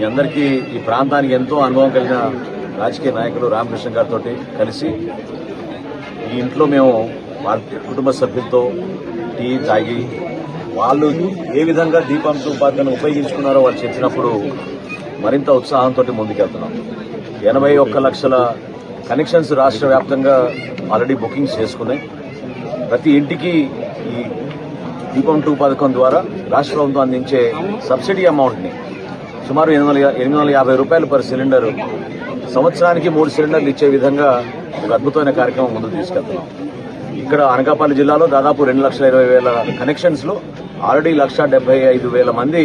మీ అందరికీ ఈ ప్రాంతానికి ఎంతో అనుభవం కలిగిన రాజకీయ నాయకులు రామకృష్ణ గారితో కలిసి ఈ ఇంట్లో మేము వారి కుటుంబ సభ్యులతో టీ తాగి వాళ్ళు ఏ విధంగా దీపం ఉపాధిని ఉపయోగించుకున్నారో వాళ్ళు చెప్పినప్పుడు మరింత ఉత్సాహంతో ముందుకెళ్తున్నాం. ఎనభై ఒక్క లక్షల కనెక్షన్స్ రాష్ట్ర వ్యాప్తంగా ఆల్రెడీ బుకింగ్స్ చేసుకున్నాయి. ప్రతి ఇంటికి ఈ దీపం టూ పథకం ద్వారా రాష్ట్ర ప్రభుత్వం అందించే సబ్సిడీ అమౌంట్ని సుమారు ఎనిమిది వందల ఎనిమిది వందల యాభై రూపాయలు పర్ సిలిండర్. సంవత్సరానికి మూడు సిలిండర్లు ఇచ్చే విధంగా ఒక అద్భుతమైన కార్యక్రమం ముందుకు తీసుకెళ్తున్నాం. ఇక్కడ అనకాపల్లి జిల్లాలో దాదాపు రెండు లక్షల ఇరవై వేల కనెక్షన్స్లో ఆల్రెడీ లక్ష డెబ్బై ఐదు వేల మంది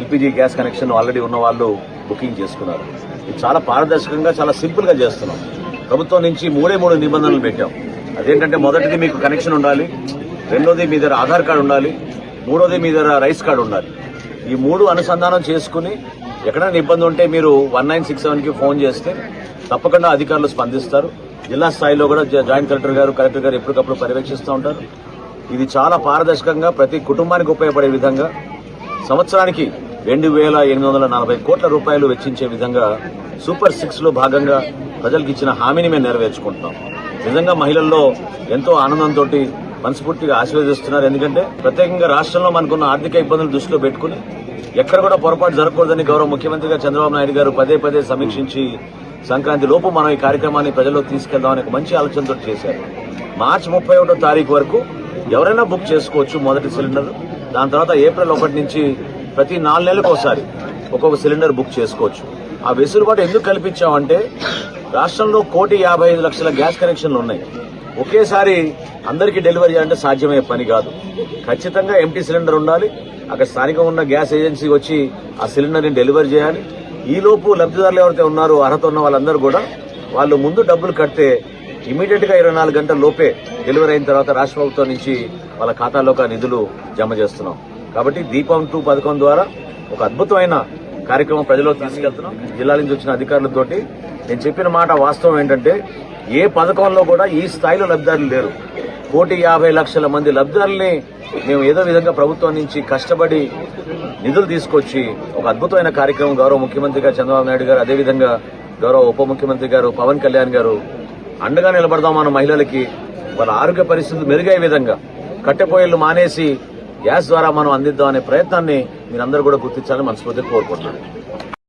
ఎల్పిజి గ్యాస్ కనెక్షన్ ఆల్రెడీ ఉన్న వాళ్ళు బుకింగ్ చేసుకున్నారు. ఇది చాలా పారదర్శకంగా చాలా సింపుల్గా చేస్తున్నాం. ప్రభుత్వం నుంచి మూడే మూడు నిబంధనలు పెట్టాం. అదేంటంటే మొదటిది మీకు కనెక్షన్ ఉండాలి రెండోది మీ దగ్గర ఆధార్ కార్డు ఉండాలి మూడోది మీ దగ్గర రైస్ కార్డు ఉండాలి. ఈ మూడు అనుసంధానం చేసుకుని ఎక్కడైనా ఇబ్బంది ఉంటే మీరు వన్ నైన్ సిక్స్ సెవెన్కి ఫోన్ చేస్తే తప్పకుండా అధికారులు స్పందిస్తారు. జిల్లా స్థాయిలో కూడా జాయింట్ కలెక్టర్ గారు కలెక్టర్ గారు ఎప్పటికప్పుడు పర్యవేక్షిస్తూ ఉంటారు. ఇది చాలా పారదర్శకంగా ప్రతి కుటుంబానికి ఉపయోగపడే విధంగా సంవత్సరానికి రెండు వేల ఎనిమిది వందల నలభై కోట్ల రూపాయలు వెచ్చించే విధంగా సూపర్ సిక్స్లో భాగంగా ప్రజలకు ఇచ్చిన హామీని మేము నెరవేర్చుకుంటున్నాం. నిజంగా మహిళల్లో ఎంతో ఆనందంతో మనస్ఫూర్తిగా ఆశీర్వదిస్తున్నారు. ఎందుకంటే ప్రత్యేకంగా రాష్ట్రంలో మనకున్న ఆర్థిక ఇబ్బందులు దృష్టిలో పెట్టుకుని ఎక్కడ కూడా పొరపాటు జరగకూడదని గౌరవ ముఖ్యమంత్రిగా చంద్రబాబు నాయుడు గారు పదే పదే సమీక్షించి సంక్రాంతి లోపు మనం ఈ కార్యక్రమాన్ని ప్రజల్లో తీసుకెళ్దామని ఒక మంచి ఆలోచనతో చేశారు. మార్చి ముప్పై ఒకటో తారీఖు వరకు ఎవరైనా బుక్ చేసుకోవచ్చు మొదటి సిలిండర్. దాని తర్వాత ఏప్రిల్ ఒకటి నుంచి ప్రతి నాలుగు నెలలకు ఒకసారి ఒక్కొక్క సిలిండర్ బుక్ చేసుకోవచ్చు. ఆ వెసులుబాటు ఎందుకు కల్పించామంటే రాష్ట్రంలో కోటి యాభై ఐదు లక్షల గ్యాస్ కనెక్షన్లు ఉన్నాయి. ఒకేసారి అందరికీ డెలివరీ చేయాలంటే సాధ్యమయ్యే పని కాదు. ఖచ్చితంగా ఎంటీ సిలిండర్ ఉండాలి. అక్కడ స్థానికంగా ఉన్న గ్యాస్ ఏజెన్సీ వచ్చి ఆ సిలిండర్ని డెలివరీ చేయాలి. ఈలోపు లబ్ధిదారులు ఎవరైతే ఉన్నారో అర్హత ఉన్న వాళ్ళందరూ కూడా వాళ్ళు ముందు డబ్బులు కడితే ఇమీడియట్గా ఇరవై నాలుగు గంటల లోపే డెలివరీ అయిన తర్వాత రాష్ట్ర ప్రభుత్వం నుంచి వాళ్ళ ఖాతాలోకి ఆ నిధులు జమ చేస్తున్నాం. కాబట్టి దీపం టూ పథకం ద్వారా ఒక అద్భుతమైన కార్యక్రమం ప్రజల్లో తీసుకెళ్తున్నాం. జిల్లా నుంచి వచ్చిన అధికారులతోటి నేను చెప్పిన మాట వాస్తవం ఏంటంటే ఏ పథకంలో కూడా ఈ స్థాయిలో లబ్ధిదారులు లేరు. కోటి యాభై లక్షల మంది లబ్ధిదారుల్ని మేము ఏదో విధంగా ప్రభుత్వం నుంచి కష్టపడి నిధులు తీసుకొచ్చి ఒక అద్భుతమైన కార్యక్రమం గౌరవ ముఖ్యమంత్రిగా చంద్రబాబు నాయుడు గారు అదేవిధంగా గౌరవ ఉప ముఖ్యమంత్రి గారు పవన్ కళ్యాణ్ గారు అండగా నిలబడదాం మన మహిళలకి వాళ్ళ ఆరోగ్య పరిస్థితులు మెరుగయ్యే విధంగా కట్టెపోయిళ్ళు మానేసి గ్యాస్ ద్వారా మనం అందిద్దాం అనే ప్రయత్నాన్ని మీరందరూ కూడా గుర్తించాలని మనస్ఫూర్తిగా కోరుకుంటున్నాను.